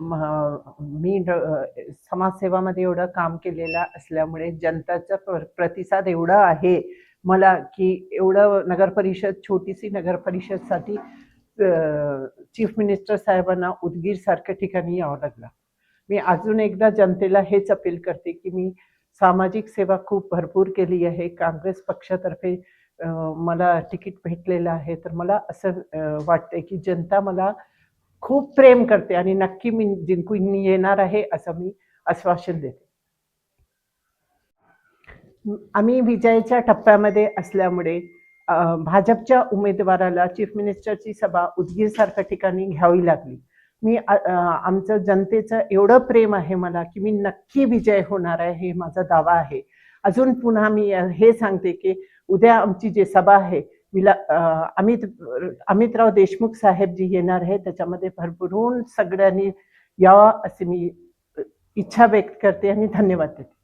म- मी समाजसेवामध्ये एवढं काम केलेलं असल्यामुळे जनताचा प्र- प्रतिसाद एवढा आहे. मला की एवढं नगर परिषद छोटीशी नगर परिषदसाठी चीफ मिनिस्टर साहेबांना उदगीर सारख्या ठिकाणी यावं लागलं. मी अजून एकदा जनतेला हेच अपील करते की मी सामाजिक सेवा खूप भरपूर केली आहे. काँग्रेस पक्षातर्फे मला तिकीट भेटलेलं आहे. तर मला असं वाटतंय की जनता मला खूप प्रेम करते आणि नक्की मी जिंकून येणार आहे असं मी आश्वासन देते. आम्ही विजयाच्या टप्प्यामध्ये असल्यामुळे भाजपच्या उमेदवाराला चीफ मिनिस्टरची सभा उदगीरसारख्या ठिकाणी घ्यावी लागली. मी आमचं जनतेचं एवढं प्रेम आहे मला की मी नक्की विजय होणार आहे हे माझा दावा आहे. अजून पुन्हा मी हे सांगते की उद्या आमची जी सभा आहे विला अमित अमितराव देशमुख साहेब जी येणार आहे त्याच्यामध्ये भरभरून सगळ्यांनी यावा असे मी इच्छा व्यक्त करते आणि धन्यवाद देते.